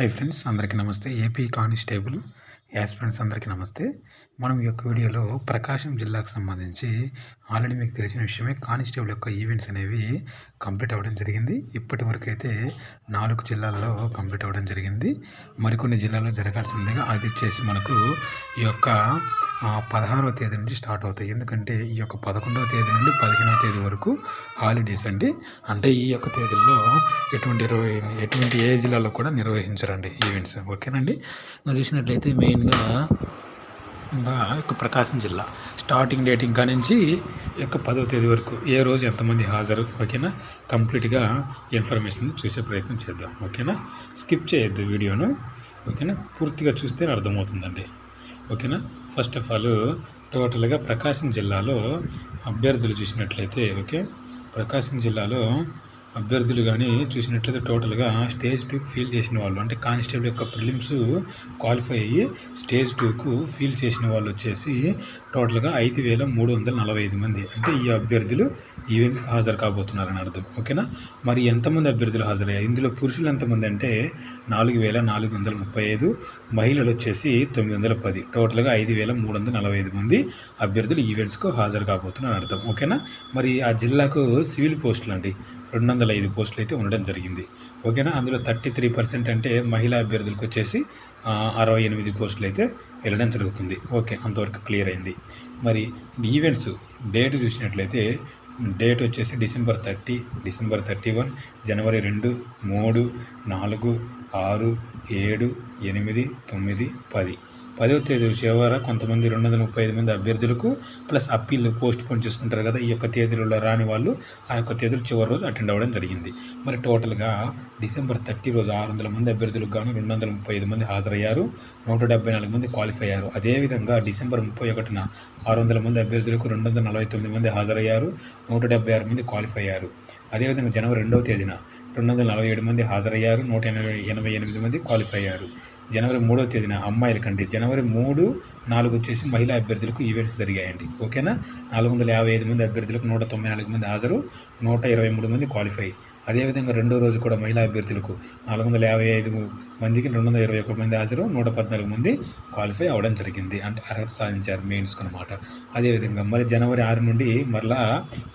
Hi friends అందరికీ నమస్తే. AP constable aspirants అందరికీ నమస్తే. మనం ఈ యొక్క వీడియోలో ప్రకాశం జిల్లాకు సంబంధించి ఆల్రెడీ మీకు తెలిసిన విషయమే కానిస్టేబుల్ యొక్క ఈవెంట్స్ అనేవి కంప్లీట్ అవ్వడం జరిగింది. ఇప్పటి వరకు అయితే నాలుగు జిల్లాల్లో కంప్లీట్ అవ్వడం జరిగింది. మరికొన్ని జిల్లాల్లో జరగాల్సిందిగా అది వచ్చేసి మనకు ఈ యొక్క పదహారవ తేదీ నుంచి స్టార్ట్ అవుతాయి. ఎందుకంటే ఈ యొక్క పదకొండవ తేదీ నుండి పదిహేనవ తేదీ వరకు హాలిడేస్ అండి. అంటే ఈ యొక్క తేదీల్లో ఎటువంటి ఇరవై ఎటువంటి ఏ జిల్లాలో కూడా నిర్వహించరండి ఈవెంట్స్ ఓకేనండి? మరి చూసినట్లయితే మెయిన్ ఇంకా యొక్క ప్రకాశం జిల్లా. స్టార్టింగ్ డేట్ ఇంకా నుంచి యొక్క పదవ తేదీ వరకు ఏ రోజు ఎంతమంది హాజరు ఓకేనా? కంప్లీట్గా ఇన్ఫర్మేషన్ చూసే ప్రయత్నం చేద్దాం ఓకేనా? స్కిప్ చేయొద్దు వీడియోను ఓకేనా? పూర్తిగా చూస్తే అర్థమవుతుందండి ఓకేనా? ఫస్ట్ ఆఫ్ ఆల్ టోటల్గా ప్రకాశం జిల్లాలో అభ్యర్థులు చూసినట్లయితే ఓకే? ప్రకాశం జిల్లాలో అభ్యర్థులు కానీ చూసినట్లయితే టోటల్గా స్టేజ్ టూకి ఫీల్ చేసిన వాళ్ళు అంటే కానిస్టేబుల్ యొక్క ప్రిలిమ్స్ క్వాలిఫై అయ్యి స్టేజ్ టూకు ఫీల్ చేసిన వాళ్ళు వచ్చేసి టోటల్గా ఐదు వేల మూడు వందల నలభై ఐదు మంది. అంటే ఈ అభ్యర్థులు ఈవెంట్స్కి హాజరు కాబోతున్నారని అర్థం. ఓకేనా మరి ఎంతమంది అభ్యర్థులు హాజరయ్యారు ఇందులో పురుషులు ఎంతమంది అంటే నాలుగు వేల నాలుగు వందల ముప్పై ఐదు మహిళలు వచ్చేసి తొమ్మిది వందల పది. టోటల్గా ఐదు వేల మూడు వందల నలభై ఐదు మంది అభ్యర్థులు ఈవెంట్స్కు హాజరు కాబోతున్నారని అర్థం. ఓకేనా మరి ఆ జిల్లాకు సివిల్ పోస్టులు అండి. రెండు వందల ఐదు పోస్టులు అయితే ఉండడం జరిగింది. ఓకేనా? అందులో థర్టీ త్రీ పర్సెంట్ అంటే మహిళా అభ్యర్థులకు వచ్చేసి అరవై ఎనిమిది పోస్టులు అయితే వెళ్ళడం జరుగుతుంది. ఓకే అంతవరకు క్లియర్ అయింది. మరి ఈవెంట్స్ డేట్ చూసినట్లయితే డేట్ వచ్చేసి December thirty December thirty one జనవరి రెండు మూడు నాలుగు ఆరు ఏడు ఎనిమిది తొమ్మిది పది. పదవ తేదీ చివర కొంతమంది రెండు వందల ముప్పై ఐదు మంది అభ్యర్థులకు ప్లస్ అప్పీల్ పోస్ట్ పోన్ చేసుకుంటారు కదా ఈ యొక్క తేదీలలో రాని వాళ్ళు ఆ యొక్క తేదీలు చివరి రోజు అటెండ్ అవ్వడం జరిగింది. మరి టోటల్గా డిసెంబర్ థర్టీ రోజు ఆరు వందల మంది అభ్యర్థులకు గాను రెండు వందల ముప్పై ఐదు మంది హాజరయ్యారు నూట డెబ్బై నాలుగు మంది క్వాలిఫై అయ్యారు అదేవిధంగా డిసెంబర్ ముప్పై ఒకటిన ఆరు వందల మంది అభ్యర్థులకు రెండు వందల నలభై తొమ్మిది మంది హాజరయ్యారు నూట డెబ్బై ఆరు మంది క్వాలిఫై అయ్యారు అదేవిధంగా జనవరి రెండవ తేదీన రెండు వందల నలభై ఏడు మంది హాజరయ్యారు. నూట ఎనభై ఎనభై ఎనిమిది మంది క్వాలిఫై అయ్యారు. జనవరి మూడవ తేదీన అమ్మాయిల కంటే జనవరి మూడు నాలుగు వచ్చేసి మహిళా అభ్యర్థులకు ఈవెంట్స్ జరిగాయండి. ఓకేనా? నాలుగు వందల యాభై ఐదు మంది అభ్యర్థులకు నూట తొంభై నాలుగు మంది హాజరు. నూట ఇరవై మూడు మంది క్వాలిఫై. అదేవిధంగా రెండో రోజు కూడా మహిళా అభ్యర్థులకు నాలుగు వందల యాభై ఐదు మందికి రెండు వందల ఇరవై ఒకటి మంది హాజరు నూట పద్నాలుగు మంది క్వాలిఫై అవ్వడం జరిగింది. అంటే అర్హత సాధించారు మెయిన్స్ అనమాట అదేవిధంగా మరి జనవరి ఆరు నుండి మరలా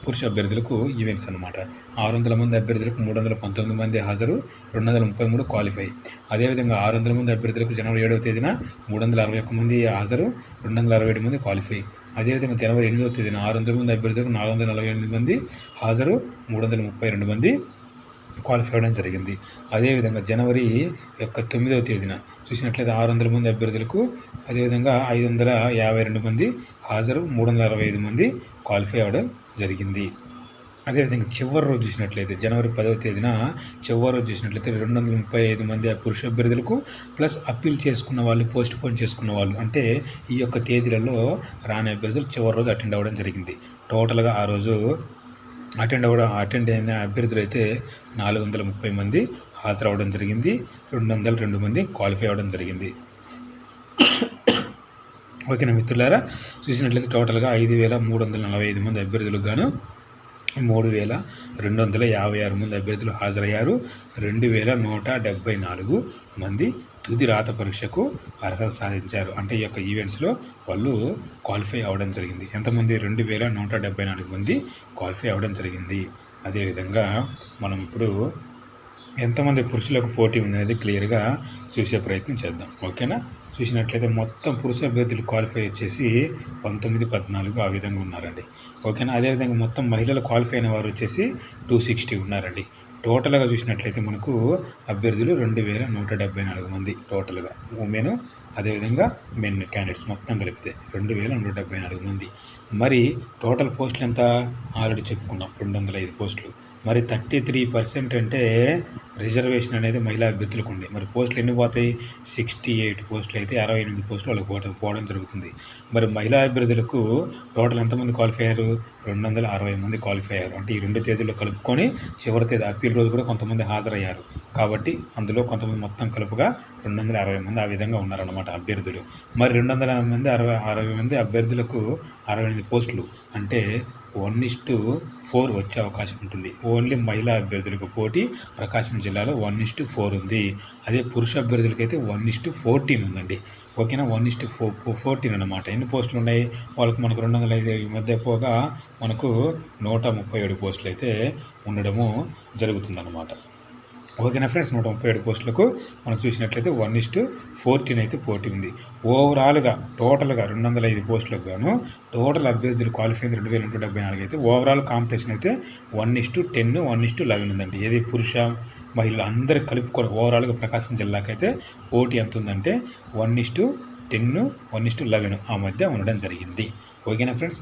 పురుష అభ్యర్థులకు ఈవెంట్స్ అనమాట ఆరు వందల మంది అభ్యర్థులకు మూడు వందల పంతొమ్మిది మంది హాజరు రెండు వందల ముప్పై మూడు క్వాలిఫై. అదేవిధంగా ఆరు వందల మంది అభ్యర్థులకు జనవరి ఏడవ తేదీన మూడు వందల అరవై ఒక్క మంది హాజరు రెండు వందల అరవై ఏడు మంది క్వాలిఫై. అదేవిధంగా జనవరి ఎనిమిదవ తేదీన ఆరు వందల మంది అభ్యర్థులకు నాలుగు వందల నలభై ఎనిమిది మంది హాజరు మూడు వందల ముప్పై రెండు మంది క్వాలిఫై అవ్వడం జరిగింది. అదేవిధంగా జనవరి యొక్క తొమ్మిదవ తేదీన చూసినట్లయితే ఆరు వందల మంది అభ్యర్థులకు అదేవిధంగా ఐదు వందల యాభై రెండు మంది హాజరు మూడు వందల అరవై ఐదు మంది క్వాలిఫై అవ్వడం జరిగింది. అదేవిధంగా చివరి రోజు చూసినట్లయితే జనవరి పదవ తేదీన చివరి రోజు చూసినట్లయితే రెండు వందల ముప్పై ఐదు మంది పురుష అభ్యర్థులకు ప్లస్ అప్పీల్ చేసుకున్న వాళ్ళు పోస్ట్ పోన్ చేసుకున్న వాళ్ళు అంటే ఈ యొక్క తేదీలలో రాని అభ్యర్థులు చివరి రోజు అటెండ్ అవ్వడం జరిగింది. టోటల్గా ఆ రోజు అటెండ్ అవ్వడం అటెండ్ అయిన అభ్యర్థులు అయితే నాలుగు వందల ముప్పై మంది హాజరవడం జరిగింది. రెండు వందల రెండు మంది క్వాలిఫై అవ్వడం జరిగింది. ఓకేనా మిత్రులారా? చూసినట్లయితే టోటల్గా ఐదు వేల మూడు వందల నలభై ఐదు మంది అభ్యర్థులకు గాను మూడు వేల రెండు వందల యాభై ఆరు మంది అభ్యర్థులు హాజరయ్యారు. రెండు వేల నూట డెబ్బై నాలుగు మంది తుది రాత పరీక్షకు అర్హత సాధించారు. అంటే ఈ యొక్క ఈవెంట్స్లో వాళ్ళు క్వాలిఫై అవ్వడం జరిగింది. ఎంతమంది? రెండు వేల నూట డెబ్బై నాలుగు మంది క్వాలిఫై అవ్వడం జరిగింది. అదేవిధంగా మనం ఇప్పుడు ఎంతమంది పురుషులకు పోటీ ఉందనేది క్లియర్గా చూసే ప్రయత్నం చేద్దాం. ఓకేనా? చూసినట్లయితే మొత్తం పురుష అభ్యర్థులు క్వాలిఫై వచ్చేసి పంతొమ్మిది పద్నాలుగు ఆ విధంగా ఉన్నారండి. ఓకేనా? అదేవిధంగా మొత్తం మహిళలు క్వాలిఫై అయిన వారు వచ్చేసి టూ సిక్స్టీ ఉన్నారండి. టోటల్గా చూసినట్లయితే మనకు అభ్యర్థులు రెండు వేల నూట డెబ్బై నాలుగు మంది టోటల్గా ఉమెన్ అదేవిధంగా మెన్ క్యాండిడేట్స్ మొత్తం కలిపితే రెండు వేల నూట డెబ్బై నాలుగు మంది. మరి టోటల్ పోస్టులు ఎంత? ఆల్రెడీ చెప్పుకున్నాం రెండు వందల ఐదు పోస్టులు మరి థర్టీ త్రీ పర్సెంట్ అంటే రిజర్వేషన్ అనేది మహిళా అభ్యర్థులకు ఉంది. మరి పోస్టులు ఎన్ని పోతాయి? సిక్స్టీ ఎయిట్ పోస్టులు అయితే అరవై ఎనిమిది పోస్టులు వాళ్ళకి పోవడం పోవడం జరుగుతుంది. మరి మహిళా అభ్యర్థులకు టోటల్ ఎంతమంది క్వాలిఫై అయ్యారు రెండు వందల అరవై మంది క్వాలిఫై అయ్యారు అంటే ఈ రెండు తేదీల్లో కలుపుకొని చివరి తేదీ అప్పీల్ రోజు కూడా కొంతమంది హాజరయ్యారు. కాబట్టి అందులో కొంతమంది మొత్తం కలుపుగా రెండు వందల అరవై మంది ఆ విధంగా ఉన్నారన్నమాట అభ్యర్థులు. మరి రెండు వందల మంది అరవై అరవై మంది అభ్యర్థులకు అరవై ఎనిమిది పోస్టులు. అంటే వన్ ఇస్ టు ఫోర్ వచ్చే అవకాశం ఉంటుంది. ఓన్లీ మహిళా అభ్యర్థులకు పోటీ ప్రకాశం జిల్లాలో వన్ ఇస్టు ఫోర్ ఉంది. అదే పురుష అభ్యర్థులకైతే వన్ ఇస్టు ఫోర్టీన్ ఉందండి. ఓకేనా? వన్ ఇస్టు ఫో ఫోర్టీన్ అనమాట ఎన్ని పోస్టులు ఉన్నాయి? వాళ్ళకి మనకు రెండు వందల ఐదు ఈ మధ్య పోగా మనకు నూట ముప్పై ఏడు పోస్టులు అయితే ఉండడము జరుగుతుందన్నమాట. ఓకేనా ఫ్రెండ్స్? నూట ముప్పై ఏడు పోస్టులకు మనం చూసినట్లయితే వన్ ఇస్టు ఫోర్టీన్ అయితే పోటీ ఉంది. ఓవరాల్గా టోటల్గా రెండు వందల ఐదు పోస్టులకు గాను టోటల్ అభ్యర్థులు క్వాలిఫై రెండు వేల నూట డెబ్బై నాలుగు అయితే ఓవరాల్ కాంపిటీషన్ అయితే one is to ten one is to eleven ఉందండి. ఏది పురుష మహిళలు అందరు కలుపుకొని ఓవరాల్గా ప్రకాశం జిల్లాకైతే పోటీ ఎంత ఉందంటే one is to ten one is to eleven ఆ మధ్య ఉండడం జరిగింది. ఓకేనా friends?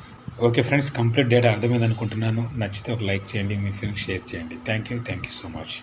Okay friends complete data అర్థమైంది అనుకుంటున్నాను నచ్చితే ఒక లైక్ చేయండి మీ ఫ్రెండ్స్ షేర్ చేయండి. Thank you thank you so much